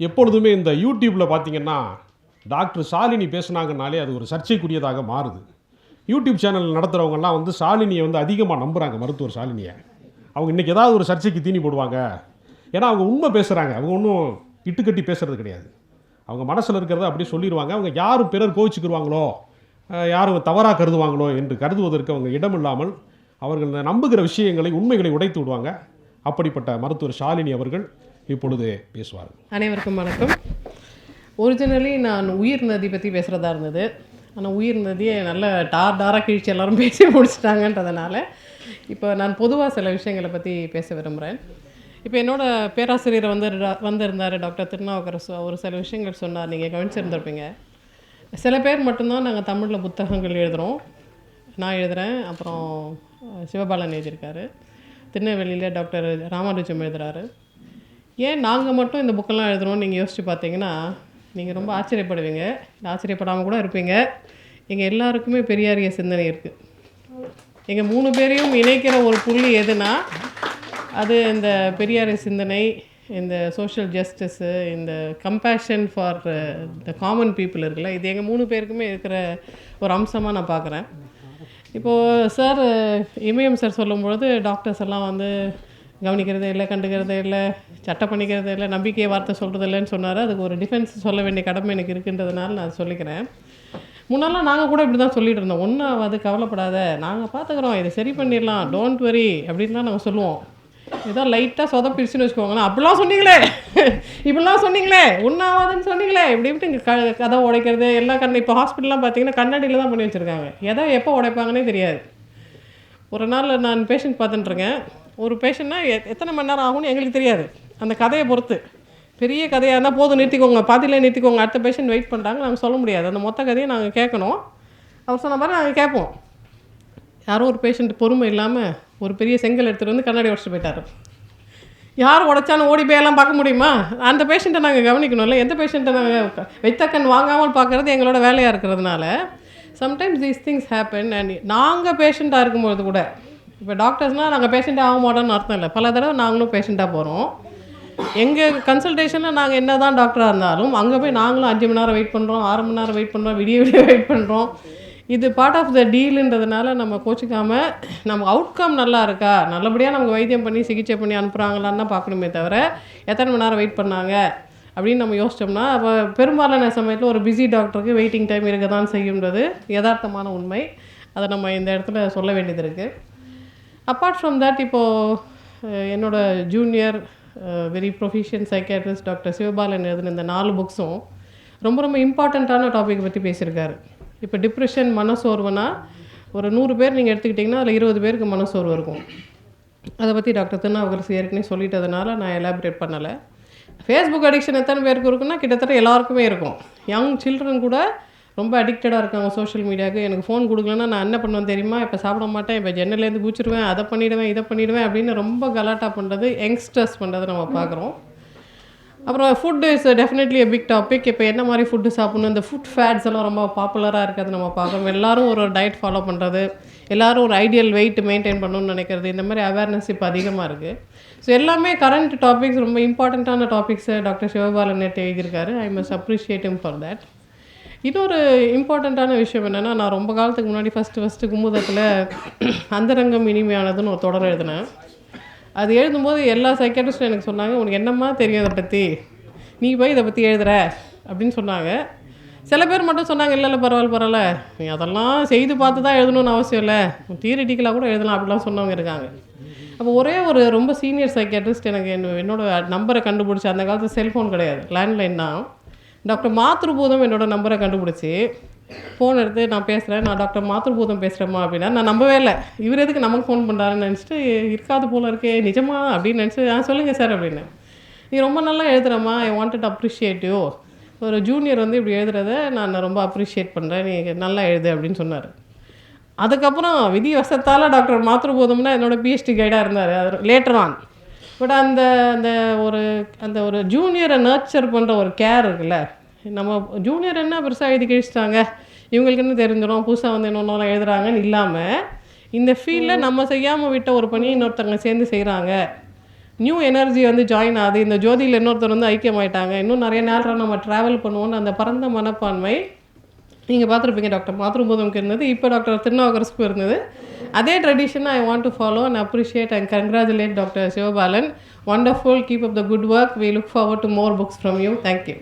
எப்பொழுதுமே இந்த யூடியூப்பில் பார்த்தீங்கன்னா டாக்டர் ஷாலினி பேசுனாங்கனாலே அது ஒரு சர்ச்சைக்குரியதாக மாறுது. யூடியூப் சேனல் நடத்துகிறவங்கலாம் வந்து ஷாலினியை வந்து அதிகமாக நம்புகிறாங்க மருத்துவர் ஷாலினியை. அவங்க இன்றைக்கி ஏதாவது ஒரு சர்ச்சைக்கு தீனி போடுவாங்க. ஏன்னா அவங்க உண்மை பேசுகிறாங்க அவங்க ஒன்றும் இட்டுக்கட்டி பேசுகிறது கிடையாது. அவங்க மனசில் இருக்கிறத அப்படியே சொல்லிடுவாங்க. அவங்க யாரும் பிறர் கோவிச்சுக்கிடுவாங்களோ யாரும் தவறாக கருதுவாங்களோ என்று கருதுவதற்கு அவங்க இடமில்லாமல் அவர்கள் நம்புகிற விஷயங்களை உண்மைகளை உடைத்து விடுவாங்க. அப்படிப்பட்ட மருத்துவர் ஷாலினி அவர்கள் இப்பொழுது பேசுவார்கள். அனைவருக்கும் வணக்கம். ஒரிஜினலி நான் உயிர் நதி பற்றி பேசுகிறதா இருந்தது. ஆனால் உயிர் நதியை நல்ல டார் டாராக கிழிச்சு எல்லோரும் பேசி முடிச்சிட்டாங்கன்றதுனால இப்போ நான் பொதுவாக சில விஷயங்களை பற்றி பேச விரும்புகிறேன் இப்போ என்னோடய பேராசிரியர் வந்து வந்திருந்தார் டாக்டர் திருநாவுக்கரசு. அவர் ஒரு சில விஷயங்கள் சொன்னார். நீங்கள் கவனிச்சிருந்திருப்பீங்க. சில பேர் மட்டும்தான் நாங்கள் தமிழில் புத்தகங்கள் எழுதுகிறோம் நான் எழுதுகிறேன் அப்புறம் சிவபாலன் எழுதியிருக்காரு. திருநெல்வேலியில் டாக்டர் ராமானுஜம் எழுதுகிறாரு ஏன் நாங்கள் மட்டும் இந்த புக்கெல்லாம் எழுதுகிறோம்னு நீங்கள் யோசிச்சு பார்த்தீங்கன்னா நீங்கள் ரொம்ப ஆச்சரியப்படுவீங்க. ஆச்சரியப்படாமல் கூட இருப்பீங்க. எங்கள் எல்லாருக்குமே பெரியாரிய சிந்தனை இருக்குது எங்கள் மூணு பேரையும் இணைக்கிற ஒரு புள்ளி எதுனா அது இந்த பெரியாரிய சிந்தனை இந்த சோஷியல் ஜஸ்டிஸு இந்த compassion for the common people இருக்குல்ல இது எங்கள் மூணு பேருக்குமே இருக்கிற ஒரு அம்சமாக நான் பார்க்குறேன். இப்போது சார் இமயம் சார் சொல்லும்பொழுது டாக்டர்ஸ் எல்லாம் வந்து கவனிக்கிறதே இல்லை கண்டுக்கிறதே இல்லை சட்டை பண்ணிக்கிறதே இல்லை நம்பிக்கையை வார்த்தை சொல்கிறது இல்லைன்னு சொன்னார். அதுக்கு ஒரு டிஃபென்ஸ் சொல்ல வேண்டிய கடமை எனக்கு இருக்குன்றதுனால நான் சொல்லிக்கிறேன். முன்னெல்லாம் நாங்கள் கூட இப்படி தான் சொல்லிட்டு இருந்தோம். ஒன்றும் அது கவலைப்படாத. நாங்கள் பார்த்துக்குறோம் இதை சரி பண்ணிடலாம். டோன்ட் வரி அப்படின்னு தான் நாங்கள் சொல்லுவோம். ஏதோ லைட்டாக சொதப்பிடுச்சுன்னு வச்சுக்கோங்களேன். அப்படிலாம் சொன்னீங்களே. இப்படிலாம் சொன்னீங்களே. ஒன்றாவதுன்னு சொன்னீங்களே. இப்படி இப்படி இங்கே க கதை உடைக்கிறது எல்லாம் கண்ணு இப்போ ஹாஸ்பிட்டல்லாம் பார்த்தீங்கன்னா கண்ணாடியில் தான் பண்ணி வச்சுருக்காங்க. எதை எப்போ உடைப்பாங்கன்னே தெரியாது. ஒரு நாள் நான் பேஷண்ட் பார்த்துட்டுருக்கேன் ஒரு பேஷண்ட்னா எத்தனை மணி நேரம் ஆகும்னு எங்களுக்கு தெரியாது. அந்த கதையை பொறுத்து. பெரிய கதையாக இருந்தால் போதும் நிறுத்திக்கோங்க. பாதியில் நிறுத்திக்கோங்க. அடுத்த பேஷண்ட் வெயிட் பண்ணுறாங்க நாங்கள் சொல்ல முடியாது. அந்த மொத்த கதையை நாங்கள் கேட்கணும். அவர் சொன்ன மாதிரி நாங்கள் கேட்போம். யாரோ ஒரு பேஷண்ட் பொறுமை இல்லாமல் ஒரு பெரிய செங்கல் எடுத்துகிட்டு வந்து கண்ணாடி உடச்சிட்டு போயிட்டார். யார் உடைச்சாலும் ஓடி போய் எல்லாம் பார்க்க முடியுமா? அந்த பேஷண்ட்டை நாங்கள் கவனிக்கணும்ல எந்த பேஷண்ட்டை நாங்கள் வெத்தக்கண் வாங்காமல் பார்க்குறது எங்களோட வேலையாக இருக்கிறதுனால sometimes these things happen and நாங்கள் பேஷண்ட்டாக இருக்கும்போது கூட இப்போ டாக்டர்ஸ்னால் நாங்கள் பேஷண்ட்டாக ஆக மாட்டோம்னு அர்த்தம் இல்லை. பல தடவை நாங்களும் பேஷண்ட்டாக போகிறோம் எங்கள் கன்சல்டேஷனில் நாங்கள் என்ன தான் டாக்டராக இருந்தாலும் அங்கே போய் நாங்களும் அஞ்சு மணி நேரம் வெயிட் பண்ணுறோம் ஆறு மணி நேரம் வெயிட் பண்ணுறோம் விடிய விடிய வெயிட் பண்ணுறோம் இது பார்ட் ஆஃப் த டீலுன்றதுனால நம்ம கோச்சிக்காமல் நம்ம அவுட்கம் நல்லா இருக்கா? நல்லபடியாக நமக்கு வைத்தியம் பண்ணி சிகிச்சை பண்ணி அனுப்புகிறாங்களான்னு தான் பார்க்கணுமே தவிர எத்தனை மணி நேரம் வெயிட் பண்ணாங்க? அப்படின்னு நம்ம யோசிச்சோம்னா அப்போ பெரும்பாலான சமயத்தில் ஒரு பிஸி டாக்டருக்கு வெயிட்டிங் டைம் இருக்க தான் செய்யுன்றது யதார்த்தமான உண்மை. அதை நம்ம இந்த இடத்துல சொல்ல வேண்டியது இருக்குது அப்பார்ட் ஃப்ரம் தட் இப்போது என்னோட junior very proficient psychiatrist doctor Sivabalan எழுதின இந்த நாலு புக்ஸும் ரொம்ப ரொம்ப இம்பார்ட்டண்ட்டான டாபிக் பற்றி பேசியிருக்காரு. இப்போ டிப்ரெஷன் மனசோர்வுனா ஒரு நூறு பேர் நீங்கள் எடுத்துக்கிட்டிங்கன்னா அதில் இருபது பேருக்கு மனசோர்வு இருக்கும். அதை பற்றி டாக்டர் திருநாவுக்கரசு ஏற்கனவே சொல்லிட்டதுனால நான் எலாபரேட் பண்ணலை. ஃபேஸ்புக் அடிக்ஷன் எத்தனை பேருக்கு இருக்குன்னா கிட்டத்தட்ட எல்லாருக்குமே இருக்கும். யங் சில்ட்ரன் கூட ரொம்ப அடிக்டடாக இருக்காங்க சோஷியல் மீடியாவுக்கு எனக்கு ஃபோன் கொடுக்கலன்னா நான் என்ன பண்ணுவேன் தெரியுமா? இப்போ சாப்பிட மாட்டேன் இப்போ ஜன்னலேருந்து குச்சிருவேன் அதை பண்ணிவிடுவேன் இதை பண்ணிவிடுவேன் அப்படின்னு ரொம்ப கலாட்டா பண்ணுறது யங்ஸ்டர்ஸ் பண்ணுறதை நம்ம பார்க்குறோம். அப்புறம் food is definitely a big topic இப்போ என்ன மாதிரி ஃபுட்டு சாப்பிடணும்? இந்த ஃபுட் ஃபேட்ஸ் எல்லாம் ரொம்ப பாப்புலராக இருக்கிறது நம்ம பார்க்குறோம். எல்லாரும் ஒரு டயட் ஃபாலோ பண்ணுறது எல்லாரும் ஒரு ஐடியல் வெயிட் மெயின்டைன் பண்ணணும்னு நினைக்கிறது. இந்த மாதிரி அவேர்னஸ் இப்போ அதிகமாக இருக்குது ஸோ எல்லாமே கரண்ட் டாபிக்ஸ் ரொம்ப இம்பார்ட்டண்ட்டான டாபிக்ஸை டாக்டர் சிவபாலன் நேற்று எழுதியிருக்காரு. I must appreciate him for that இன்னொரு இம்பார்ட்டண்ட்டான விஷயம் என்னென்னா நான் ரொம்ப காலத்துக்கு முன்னாடி ஃபஸ்ட்டு ஃபஸ்ட்டு குமுதத்தில் அந்தரங்கம் இனிமையானதுன்னு ஒரு தொடர் எழுதினேன். அது எழுதும்போது எல்லா சைக்காட்ரிஸ்டும் எனக்கு சொன்னாங்க உனக்கு என்னம்மா தெரியும் இதை பற்றி நீ போய் இதை பற்றி எழுதுற அப்படின்னு சொன்னாங்க. சில பேர் மட்டும் சொன்னாங்க இல்லை இல்லை பரவாயில்ல பரவாயில்ல. நீ அதெல்லாம் செய்து பார்த்து தான் எழுதணும்னு அவசியம் இல்லை. தியரிட்டிக்கலாக கூட எழுதலாம் அப்படிலாம் சொன்னவங்க இருக்காங்க. அப்போ ஒரே ஒரு ரொம்ப சீனியர் சைக்காட்ரிஸ்ட் எனக்கு என்னோட நம்பரை கண்டுபிடிச்சி அந்த காலத்தில் செல்ஃபோன் கிடையாது. லேண்ட்லைன் தான். டாக்டர் மாத்ருபூதம் என்னோடய நம்பரை கண்டுபிடிச்சி ஃபோன் எடுத்து நான் பேசுகிறேன் நான் டாக்டர் மாத்ருபூதம் பேசுகிறேம்மா அப்படின்னா நான் நம்பவே இல்லை. இவர் எதுக்கு நமக்கு ஃபோன் பண்ணுறாருன்னு நினச்சிட்டு இருக்காது போல இருக்கே நிஜமா அப்படின்னு நினச்சி ஆ சொல்லுங்கள் சார் அப்படின்னு. நீ ரொம்ப நல்லா எழுதுகிறம்மா ஐ வாண்டட் அப்ரிஷியேட் யூ ஒரு ஜூனியர் வந்து இப்படி எழுதுறத நான் ரொம்ப அப்ரிஷியேட் பண்ணுறேன் நீ நல்லா எழுது அப்படின்னு சொன்னார். அதுக்கப்புறம் விதி வசத்தால் டாக்டர் மாத்ருபோதம்னா என்னோடய பிஹெச்டி கைடாக இருந்தார். அது லேட்டர் ஆன் பட் அந்த அந்த ஒரு அந்த ஒரு ஜூனியரை நர்ச்சர் பண்ணுற ஒரு கேர் இருக்குல்ல? நம்ம ஜூனியர் என்ன பெருசாக எழுதி கழிச்சிட்டாங்க? இவங்களுக்கு என்ன தெரிஞ்சிடும். புதுசாக வந்து இன்னொன்றுலாம் எழுதுறாங்கன்னு இல்லாமல் இந்த ஃபீல்டில் நம்ம செய்யாமல் விட்ட ஒரு பணியை இன்னொருத்தவங்க சேர்ந்து செய்கிறாங்க நியூ எனர்ஜி வந்து ஜாயின் ஆகுது. இந்த ஜோதியில் இன்னொருத்தர் வந்து ஐக்கியமாயிட்டாங்க. இன்னும் நிறைய நேரம் நம்ம ட்ராவல் பண்ணுவோம்னு அந்த பரந்த மனப்பான்மை நீங்கள் பார்த்துருப்பீங்க டாக்டர். மாத்ருபூதம்க்கு இருந்தது இப்போ டாக்டர் திருநாவுக்கரசுக்கு இருந்தது அதே tradition I want to follow and appreciate and congratulate doctor Sivabalan wonderful keep up the good work we look forward to more books from you thank you